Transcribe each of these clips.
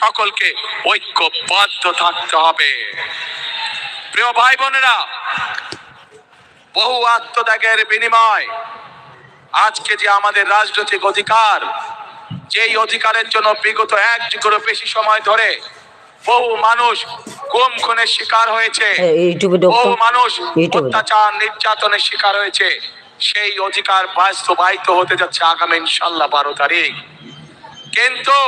সকলকে ঐক্যবদ্ধ থাকতে হবে। প্রিয় ভাই বোনেরা বহু আত্মত্যাগের বিনিময়। আজকে যে আমাদের রাজনৈতিক অধিকার যেই অধিকারের জন্য বিগত এক যুগেরও বেশি সময় ধরে বহু মানুষ গুম খুনের শিকার হয়েছে বহু মানুষ অত্যাচার নির্যাতনের শিকার হয়েছে সেই অধিকার বাস্তবায়িত হতে যাচ্ছে আগামী ইনশাল্লাহ বারো তারিখ। কিন্তু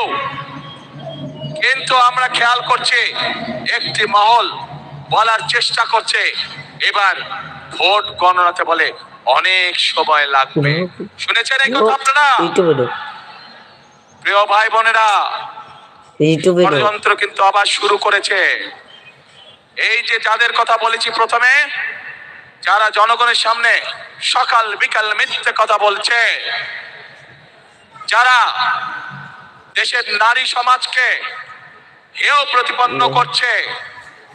কিন্তু আমরা খেয়াল করছি একটি মহল বলার চেষ্টা করছে। এবার ভোট গণনাতে বলে অনেক সময় লাগবে। শুনেছেন এই কথা আপনারা? প্রিয় ভাই বোনেরা ষড়যন্ত্র কিন্তু আবার শুরু করেছে। এই যে যাদের কথা বলেছি প্রথমে যারা জনগণের সামনে সকাল বিকাল মিথ্যে কথা বলছে যারা দেশের নারী সমাজকে হেয় প্রতিপন্ন করছে।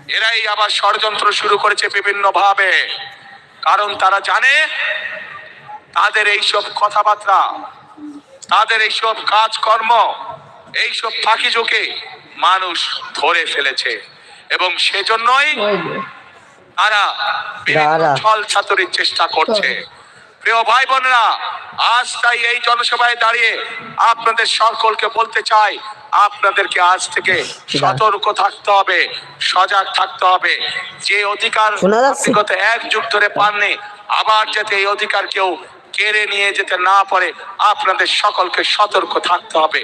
এরাই আবার ষড়যন্ত্র শুরু করেছে বিভিন্ন ভাবে কারণ তারা জানে তাদের এইসব কথাবার্তা তাদের এইসব কাজকর্ম এইসব ফাঁকি ঝুঁকে মানুষ ধরে ফেলেছে। এবং সেজন্যই তারা ছল ছাতুরির চেষ্টা করছে। প্রিয় ভাই বোনেরা আজ তাই এই জনসভায় দাঁড়িয়ে আপনাদের সকলকে বলতে চাই আপনাদেরকে আজ থেকে সতর্ক থাকতে হবে সজাগ থাকতে হবে। যে অধিকার গত এক যুগ ধরে পাননি আবার যাতে এই অধিকার কেউ কেড়ে নিয়ে যেতে না পারে আপনাদের সকলকে সতর্ক থাকতে হবে।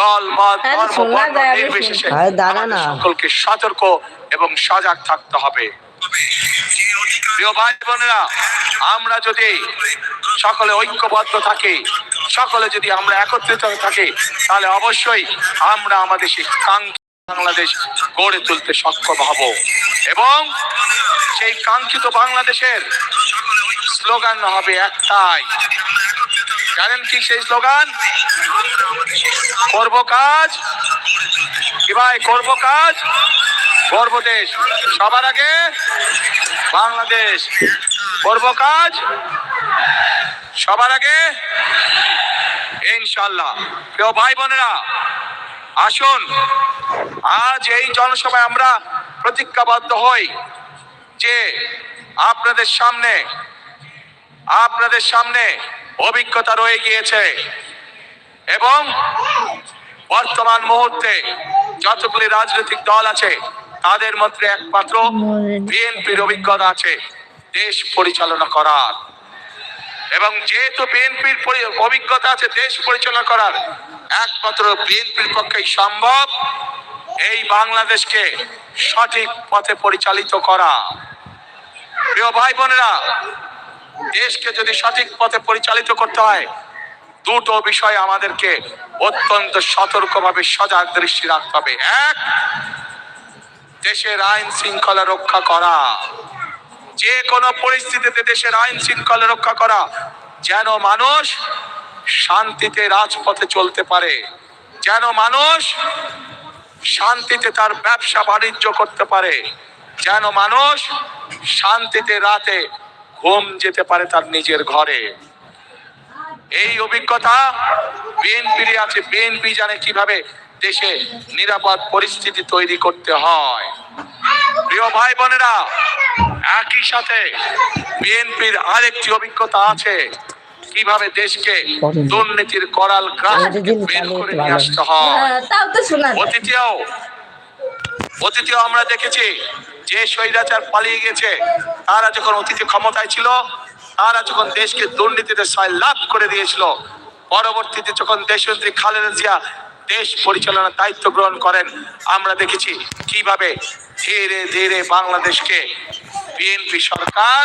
দল মত ধর্ম বর্ণ নির্বিশেষে আমাদের সকলকে সতর্ক এবং সজাগ থাকতে হবে। প্রিয় ভাই বোনেরা আমরা যদি সকলে ঐক্যবদ্ধ থাকি, সকলে যদি আমরা একত্রিত থাকি, তাহলে অবশ্যই আমরা আমাদের সেই বাংলাদেশ গড়ে তুলতে সক্ষম হব। এবং সেই কাঙ্ক্ষিত বাংলাদেশের স্লোগান হবে একটাই। জানেন কি সেই স্লোগান? করব কাজ। কি ভাই, করব কাজ? করব দেশ। সবার আগে বাংলাদেশ। করব কাজ? সবার আগে? ইনশাল্লাহ প্রিয় ভাই বোনেরা, আসুন। আজ এই জনসভায় আমরা প্রতিজ্ঞাবদ্ধ হই যে আপনাদের সামনে আপনাদের সামনে অভিজ্ঞতা রয়ে গিয়েছে এবং বর্তমান মুহূর্তে যতগুলি রাজনৈতিক দল আছে তাদের মধ্যে একমাত্র বিএনপির অভিজ্ঞতা আছে, দেশ পরিচালনা করার। এবং যেহেতু বিএনপির অভিজ্ঞতা আছে দেশ পরিচালনা করার, একমাত্র বিএনপির পক্ষেই সম্ভব এই বাংলাদেশকে সঠিক পথে পরিচালিত করা। প্রিয় ভাই বোনেরা, দেশকে যদি সঠিক পথে পরিচালিত করতে হয়, দুটো বিষয় আমাদেরকে অত্যন্ত সতর্কভাবে সজাগ দৃষ্টি রাখতে হবে। এক দেশের আইন শৃঙ্খলা রক্ষা করা। যে কোনো পরিস্থিতিতে দেশের আইন শৃঙ্খলা রক্ষা করা যেন মানুষ শান্তিতে রাজপথে চলতে পারে, যেন মানুষ শান্তিতে তার ব্যবসা বাণিজ্য করতে পারে, যেন মানুষ শান্তিতে রাতে ঘুম যেতে পারে তার নিজের ঘরে। এই অভিজ্ঞতা বিএনপির আছে। বিএনপি জানে কীভাবে দেশে নিরাপদ পরিস্থিতি তৈরি করতে হয়। প্রিয় ভাই বোনেরা একই সাথে বিএনপির আরেকটি অভিজ্ঞতা আছে। কীভাবে দেশকে দুর্নীতির করাল গ্রাস বের করে নিয়ে আসতে হয়। হ্যাঁ। অতীতেও অতীতেও আমরা দেখেছি যে স্বৈরাচার পালিয়ে গেছে। তারা যখন অতীতে ক্ষমতায় ছিল তারা যখন দেশকে দুর্নীতিতে লাভ করে দিয়েছিল পরবর্তীতে যখন দেশমন্ত্রী খালেদা জিয়া দেশ পরিচালনার দায়িত্ব গ্রহণ করেন। আমরা দেখেছি কীভাবে ধীরে ধীরে বাংলাদেশকে বিএনপি সরকার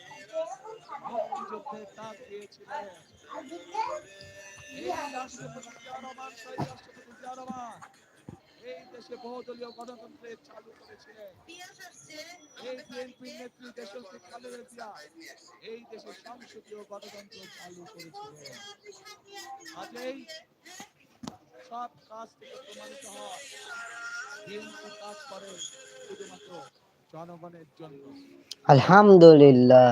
এই দেশে বহুদলীয় গণতন্ত্রের চালু করেছিলেন এই বিএনপির নেত্রী এই দেশে সংসদীয় গণতন্ত্র চালু করেছিলেন কাজেই সব কাজ থেকে প্রমাণিত হয় বিএনপি কাজ করে শুধুমাত্র জনগণের জন্য আলহামদুলিল্লাহ।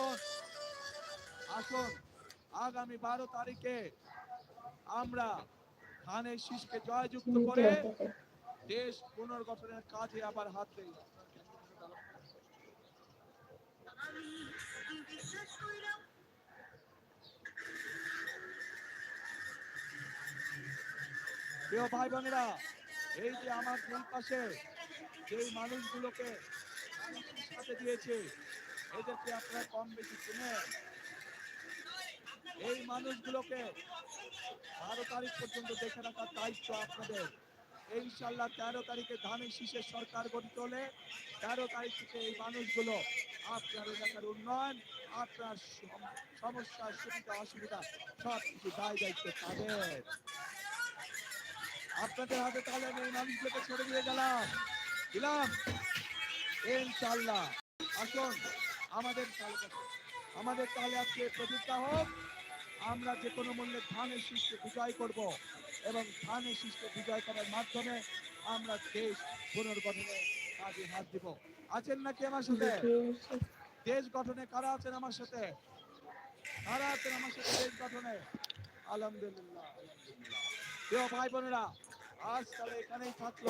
আসুন আসুন। আগামী বারো তারিখে আমরা ধানের শীষকে জয়যুক্ত করে দেশ পুনর্গঠনের কাজে আবার হাত দেই। প্রিয় ভাই বোনেরা এই যে আমার দুই পাশে যেই মানুষগুলোকে দিয়েছে এদেরকে আপনারা কম বেশি চিনেন। এই মানুষগুলোকে বারো তারিখ পর্যন্ত দেখে রাখার দায়িত্ব আপনাদের। ইনশাল্লাহ তেরো তারিখে ধানের শীষের সরকার গঠিত হলে তেরো তারিখ থেকে এই মানুষগুলো আপনার এলাকার উন্নয়ন, আপনার সম- সমস্যা সুবিধা, অসুবিধা সব কিছু দায় দায়িত্ব তাদের। আপনাদের হাতে তাহলে আমি এই মানুষগুলোকে ছেড়ে দিয়ে গেলাম। দিলাম। ইনশাল্লাহ আসুন। আমাদের আমাদের তাহলে আজকে প্রতিজ্ঞা হোক, আমরা যে কোনো মূল্যে ধানের শীষকে বিজয় করব এবং ধানের শীষকে বিজয় করার মাধ্যমে আমরা দেশ পুনর্গঠনে কাজে হাত দিব। আছেন নাকি আমার সাথে? দেশ গঠনে কারা আছেন আমার সাথে? কারা আছেন আমার সাথে দেশ গঠনে? আলহামদুলিল্লাহ ভাই বোনেরা, আজ তাহলে এখানেই থাকল।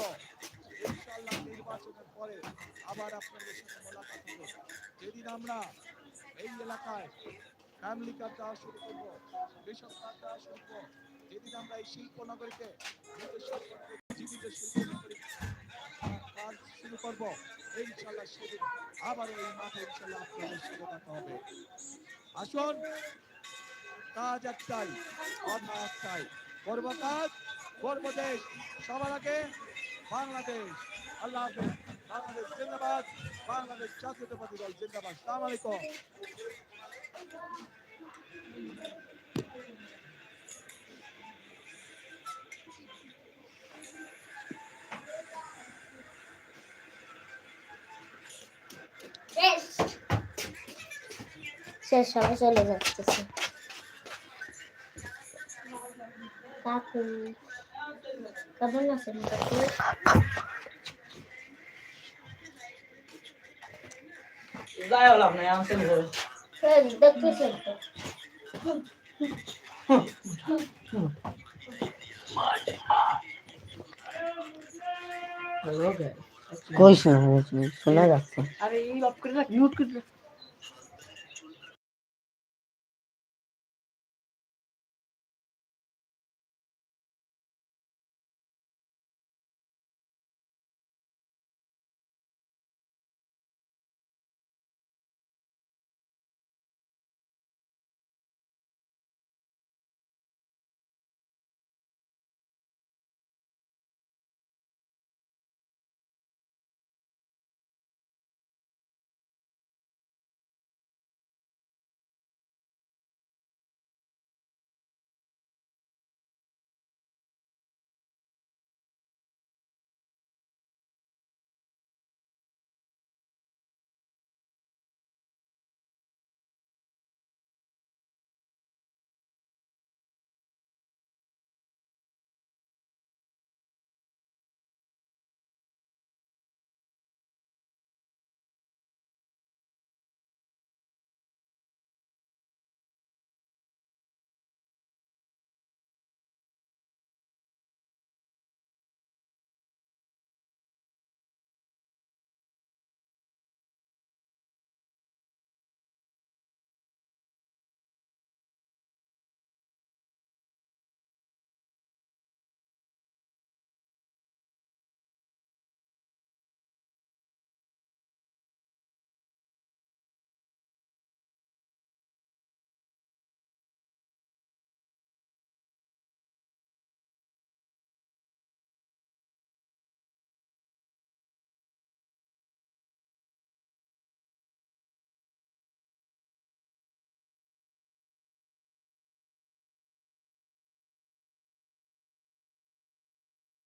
ইনশাআল্লাহ নির্বাচনের পরে আবার আপনাদের সাথে মোলাকাত হবে। যেদিন আমরা এই এলাকায় ফ্যামিলি কার্ড দেওয়া শুরু করব কৃষক কার্ড দেওয়া শুরু করব, যেদিন আমরা এই শিল্পনগরীকে জীবিত শিল্পনগরী কাজ শুরু করব ইনশাল্লাহ সেদিন আবার এই মাঠে ইনশাল্লাহ আপনাদের দেখা হবে। আসুন, কাজ একটাই কথা একটাই। করব কাজ করব দেশ। সবার আগে বাংলাদেশ, আল্লাহ হাফেজ, বাংলাদেশ জিন্দাবাদ, বাংলাদেশ জাতীয়তাবাদী দল জিন্দাবাদ। সালাম আলাইকুম। শেষ সবাই চলে যাচ্ছে। কাকু আছেন কাকু এই, দেখতেছেন তো কইস না শোনা যাচ্ছে। আরে এই অফ করে রাখ। মিউট করে রাখ।